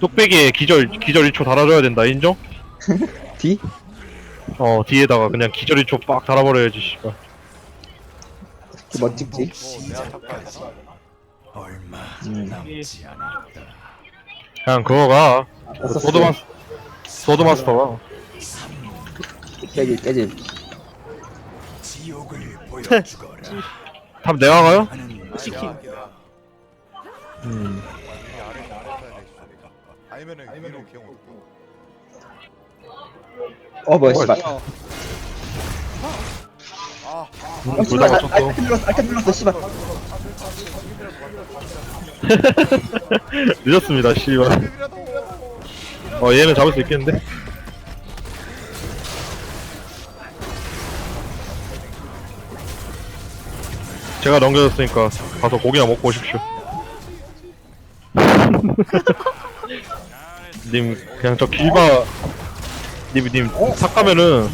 뚝배기에 기절 기절 1초 달아줘야 된다 인정? D? 어 뒤에다가 그냥 기절 1초 빡 달아버려야지 씨발 그? 어, 탁가야지. 음. 그냥 그거가 없었어. 소드마스 소드마스터가 깨질, 깨질. 탑 내가 가요? 치킨. 내가 음. 아니면은 위로 기억 없고. 어, 뭐야, 씨발. 어, 아, 어, 둘 씨발, 다 나- 맞췄어 알카 눌렀어, 알카 눌렀어, 씨발. 늦었습니다 씨발 어 얘는 잡을 수 있겠는데? 제가 넘겨줬으니까 가서 고기나 먹고 오십시오 님 그냥 저 길바 님님 삭 가면은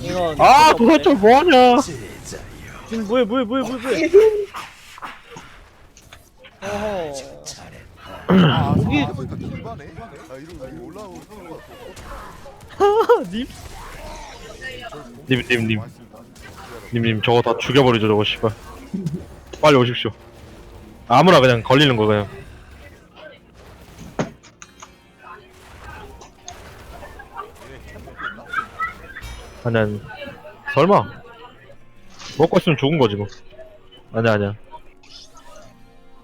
이거 아 도대체 뭐하냐 지금 뭐해 뭐해 뭐해 뭐해 뭐해 어허 아, 여기- 아. 아, 님? 님님님. 님님 저거 다 죽여버리죠 저거 씨발 빨리 오십시오 아무나 그냥 걸리는 거 그냥 아니 아니 설마 먹고 있으면 죽은 거지 뭐 아니야 아니야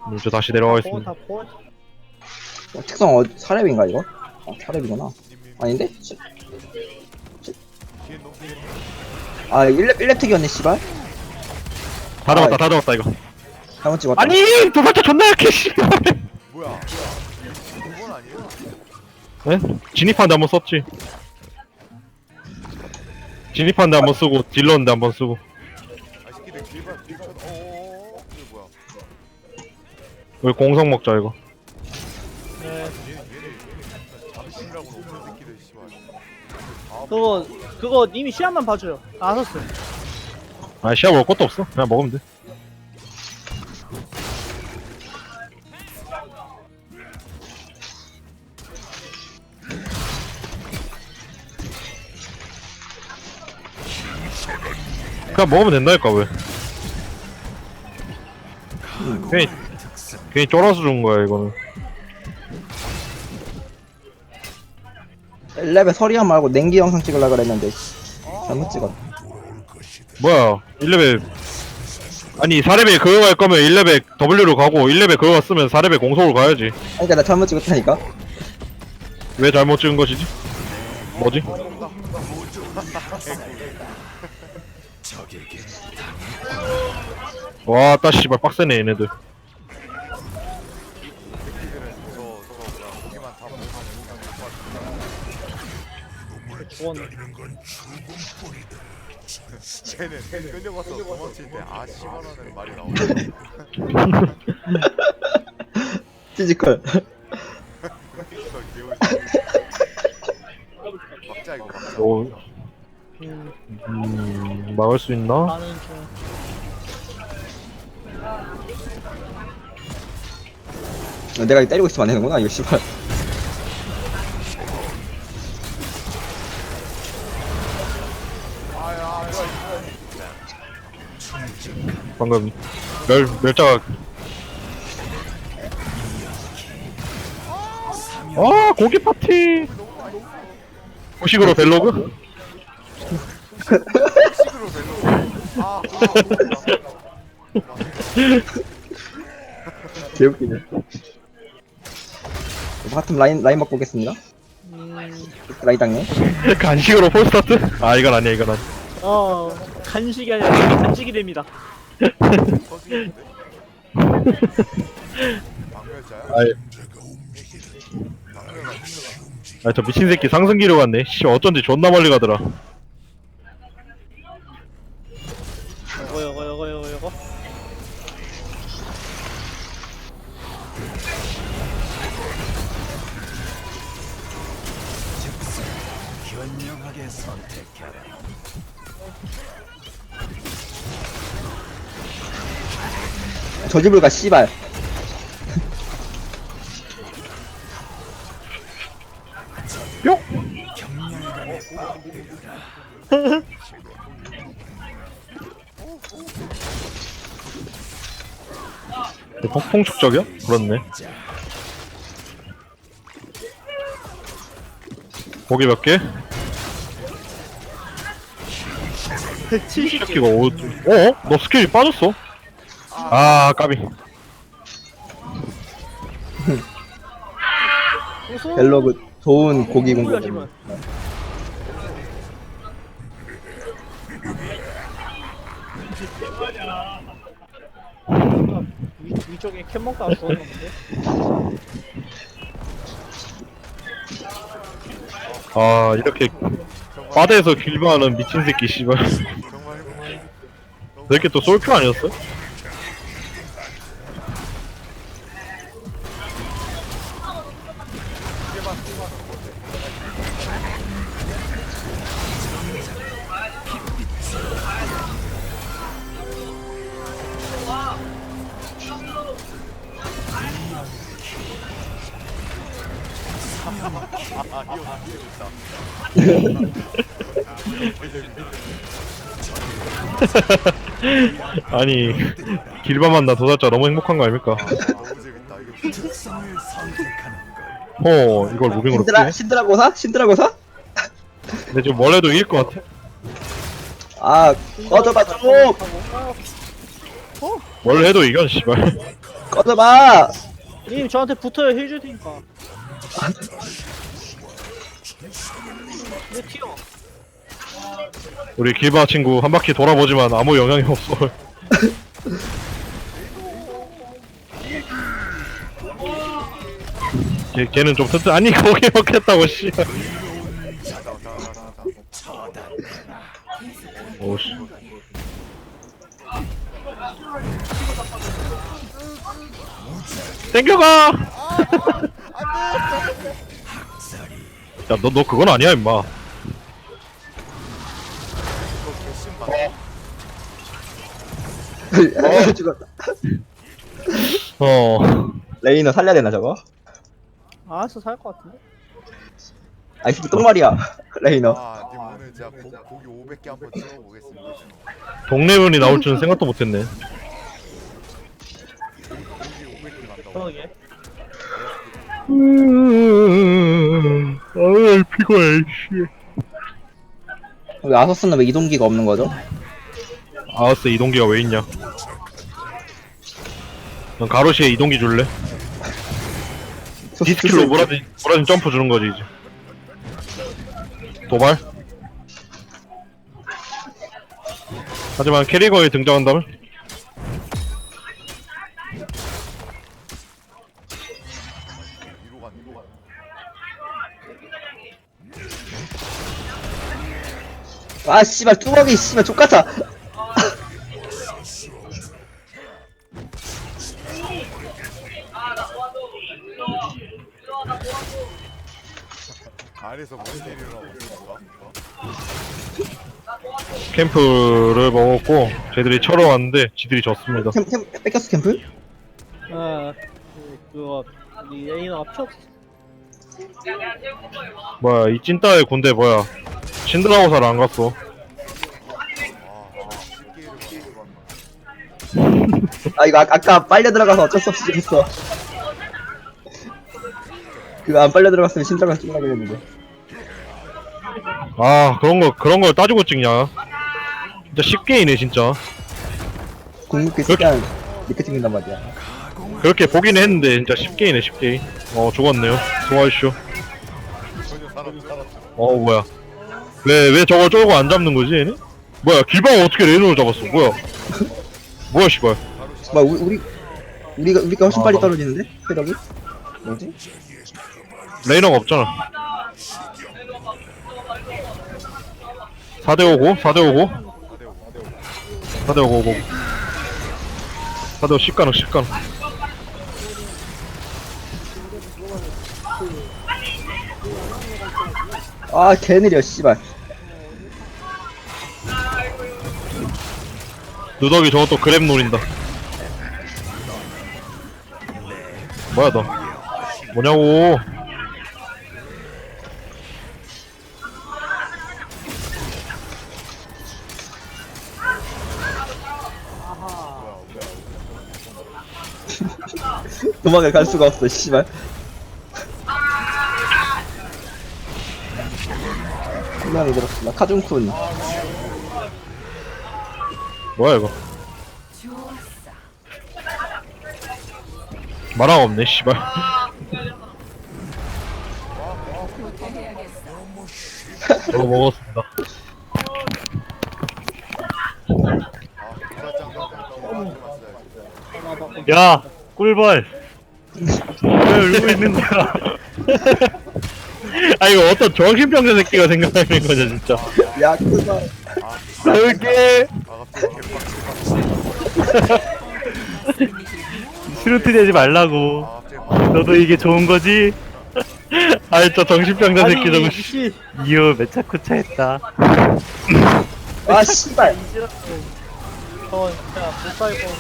음, 저 다시 내려가겠습니다 다 포. 어, 특성 어, 사렙인가, 이거? 아, 사렙이구나. 아닌데? 뒤에 놈. 아, 1렙, 1렙 특이었네, 씨발. 다 잡았다 다 잡았다 이거 잘못 찍었다. 아니 도발자 존나 약해 씨발 뭐야? 이건 아니에요? 네? 진입하는데 한번 썼지 진입하는데 한번 쓰고 딜러인데 한번 쓰고 아, 새끼들. 어어어. 뭐야? 우리 공성 먹자 이거 네. 없는 새끼들 씨발. 아, 그거 그거 이미 시간만 봐줘요. 아 썼어요. 아 시야 볼 것도 없어 그냥 먹으면 돼 그냥 먹으면 된다니까 왜 괜히 괜히 쫄아서 죽은 거야 이거는 1렙에 서리안 말고 냉기 영상 찍으려고 그랬는데, 씨. 잘못 찍었다. 뭐야 1레벨 아니 4레벨 그거 갈 거면 1레벨 W로 가고 1레벨 그거 갔으면 4레벨 공속으로 가야지 그니까 나 잘못 찍었다니까? 왜 잘못 찍은 것이지? 뭐지? 와, 따 씨발 빡세네 얘네들. 새끼들은 저 저거 뭐야? 고기만 다 먹으면 죽었네. 쟤는 끌려가서 도망칠 때아 씨발하는 말이 나오네. 피지컬. 이거 귀여워. 막자 이거 막자. 오, 음, 음, 막을 수 있나? 어, 내가 때리고 있으면 안 되는구나, 이거 씨발. 방금 멸 멸자가. 아, 고기 파티. 후식으로 벨로그? 아, 개웃기네. 바텀 라인, 라인 바꿔 오겠습니다. 음, 라인 당네. 간식으로 폴스타트? 아, 이건 아니야, 이건 아니야. 어 간식이 아니라 간식이 됩니다. 터지겠는데? 방멸자야? 아이. 아, 저 미친 새끼 상승기로 갔네. 씨, 어쩐지 존나 멀리 가더라. 저 집을 가 씨발 뿅! 폭풍축적이야? 어, 그렇네. 고기 몇 개? 170 이거 어? 어? 너 스킬이 빠졌어? 아 까비. 벨로그 좋은 고기 뭐야, 공격. 아, 위, 위쪽에 캔먹다 왔었는데 아 이렇게 바다에서 길바하는 미친 새끼 씨발. 정말 이렇게 또 솔큐 아니었어? 아 이거 재밌다 아니 길바만 나 도살자 너무 행복한 거 아닙니까? 아 너무 재밌다 이거 어 이걸 무빙으로 신드라 피해? 신드라고사? 신드라고사? 근데 지금 뭘 해도 이길 것 같아 아 꺼져봐 좀뭘 해도 이겨 씨발 꺼져봐. 님 저한테 붙어요 해줄 테니까 왜 튀어? 우리 길바 친구 한 바퀴 돌아보지만 아무 영향이 없어. 걔, 걔는 좀 튼튼 아니 거기 먹겠다고 씨발 오씨. 땡겨가! 야너 너 그건 아니야 임마 죽었다. 어 레이너 살려야 되나 저거? 알았어 살것 같은데 아이 새끼 똥말이야. 레이너. 아 님 오늘 진짜 고, 고기 500개 한번 찍어보겠습니다 동네문이 나올 줄은 생각도 못했네 고기 500개 간다고 그러게 아유 피곤해 씨 왜 아서스는 왜 이동기가 없는 거죠? 아우스 이동기가 왜 있냐 넌 가로시에 이동기 줄래? 디스킬로 몰아진, 몰아진 점프 주는 거지 이제 도발? 하지만 캐리거에 등장한다면? 아 씨발 뚜벅이 씨발 족같아. 안에서 뭔 일이라고 있을까? 캠프를 먹었고 쟤들이 철러 왔는데 지들이 졌습니다 캠, 캠, 뺏겼어 캠프? 아 그, 그거 우리 피 없어 뭐야 이 찐따의 군대 뭐야 신드라고사를 안 갔어 아아 이거 아, 아까 빨려 들어가서 어쩔 수 없이 죽었어. 그거 안 빨려 들어갔으면 신드라가 찍으려고 했는데. 아 그런 거 그런 걸 따지고 찍냐? 진짜 쉽게 이네 진짜. 궁극기 쓰면 이렇게 찍는단 말이야. 그렇게 보긴 했는데 진짜 쉽게 이네 쉽게. 어 죽었네요. 살았죠 어 뭐야. 왜 왜 저걸 쫄고 안 잡는 거지 얘네? 뭐야 길방 어떻게 레이노를 잡았어? 뭐야? 뭐야 씨발. 뭐 우리 우리 우리가 우리가 훨씬 아, 빨리 막- 떨어지는데? 체력이? 뭐지? 레이너가 없잖아 4대5고 4대5고. 4대5 4대5 4대5고 오고 4대5 10가능 10가능 아 개느려 씨발. 누더기 저것도 그랩 노린다. 뭐야 너? 뭐냐고 도망을 갈 수가 없어 씨발. 분명히 들었습니다. 카준쿤. 뭐야 이거? 마랑 없네 씨발. 저거 먹었습니다. 야 꿀벌 왜 울고 있는 거야? 아 이거 어떤 정신병자 새끼가 생각하는 거죠 진짜. 야 그거 나올게. 아 스루트 되지 말라고. 아 너도 이게 좋은 거지? 아이 저 정신병자 새끼 저거 씨. 씨. 이어 메차쿠차 했다. 아 씨발. 저 진짜 못 살고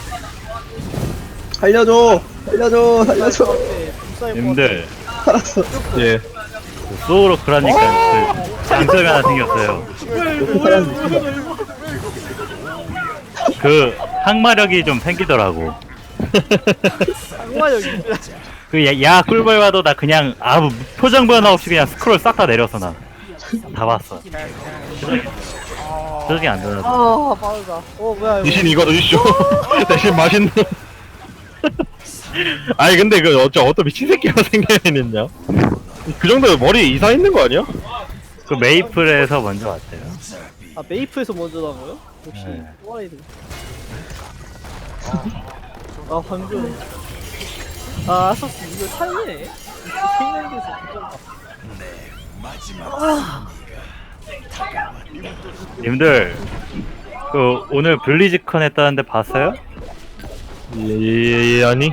살려줘. 살려줘. 살려줘. 님들. 살았어. 예. 소울로 그러니까 그 장점이 하나 생겼어요. 그 항마력이 좀 생기더라고. 정말 여기 그 야, 야 꿀벌 와도 나 그냥 아무 표정 변화 없이 그냥 스크롤 싹 다 내려서 나. 다 봤어. 표정이 안 되나 아 빠르다. 어 뭐야 이거. 대신 이거 드시오. 대신 맛있는 아니 근데 그 어째 어떤 미친 새끼가 생겨있냐 그 정도 머리 이상 있는 거 아니야? 그 메이플에서 먼저 왔대요 아 메이플에서 먼저 나고요? 역시 네. 또라이들 아 방금 아 아서스 이거 살리네 진짜 님들 그 오늘 블리즈컨 했다는데 봤어요? 예, 예, 예 아니